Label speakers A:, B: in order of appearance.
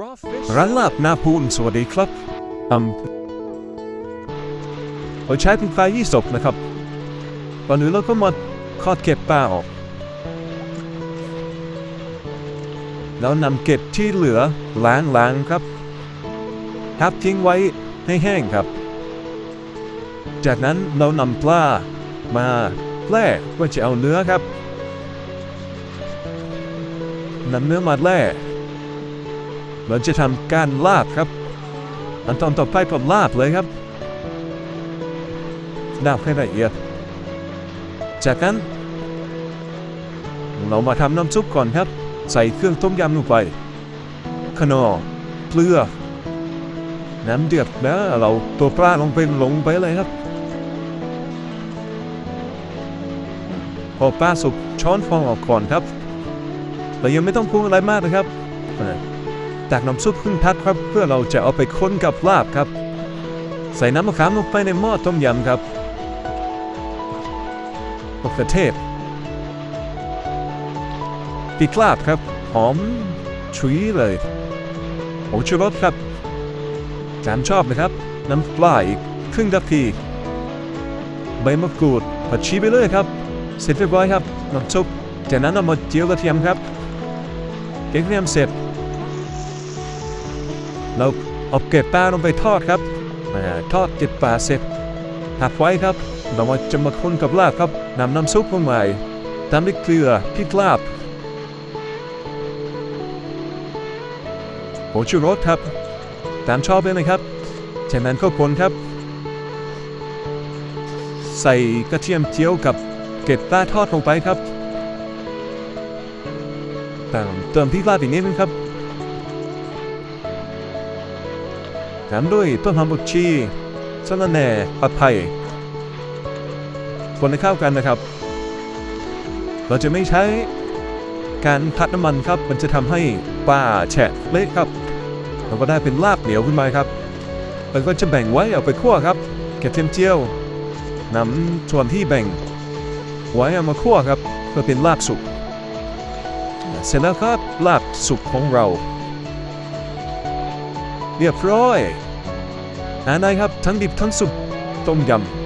A: Raw fish.
B: ร้านลาบนาพูนสวัสดีครับอืมเราใช้เป็นไฟยี่สกนะครับก่อนอื่นเราก็มาคอดเก็บปลาออก แล้วนำเก็บที่เหลือล้างล้างครับทับทิ้งไว้ให้แห้งครับ จากนั้นเรานำปลามาแล่เพื่อจะเอาเนื้อครับนำเนื้อมาแล่ เราจะทำการลาบครับอันตอนต่อไปก็ลาบเลยครับลาบให้ละเอียดจากนั้นเรามาทำน้ำซุปก่อนครับ ใส่เครื่องต้มยำลงไปขนอเกลือน้ำเดือดแล้วเราตัวปลาลงไปลงไปเลยครับ พอปลาสุกช้อนฟองออกก่อนครับ เรายังไม่ต้องปรุงอะไรมากนะครับ ตักน้ำซุปครึ่งพัดครับ เพื่อเราจะเอาไปค้นกับลาบครับ ใส่น้ำมะขามลงไปในหม้อต้มยำครับมะเขือเทศพริกลาบครับ หอมฉุยเลยผงชูรสครับจานชอบนะครับ น้ำปลาอีกครึ่งนาทีใบมะกรูดผัดชีไปเลยครับ เสร็จเรียบร้อยครับน้ำซุปจากนั้นเอามาเจียวกระเทียมครับเจียวกระเทียมเสร็จ เราเอาเกล็ดปลาลงไปทอดครับอาทอดเกล็ดปลาเสร็จหักไว้ครับเรามาจะมาคนกับลาบครับนำน้ำซุปลงไปตามด้วยเกลือพริกลาบผงชูรสครับ ตามชอบเลยนะครับจากนั้นก็คนครับ ใส่กระเทียมเจียวกับเกล็ดปลาทอดลงไปครับตามเติมพริกลาบอีกนิดนึงครับ ตามด้วยต้นหอมผักชีสะระแหน่ผัดไทยคนให้เข้ากันนะครับ เราจะไม่ใช้การผัดน้ำมันครับ มันจะทำให้ปลาแฉะเละครับ เราก็ได้เป็นลาบเหนียวขึ้นมาครับแล้วก็จะแบ่งไว้เอาไปคั่วครับกระเทียมเจียวนำส่วนที่แบ่ง ไว้เอามาคั่วครับเพื่อเป็นลาบสุก เสร็จแล้วครับลาบสุกของเรา เรียบร้อยหาได้ครับทั้งดิบทั้งสุกต้มยำ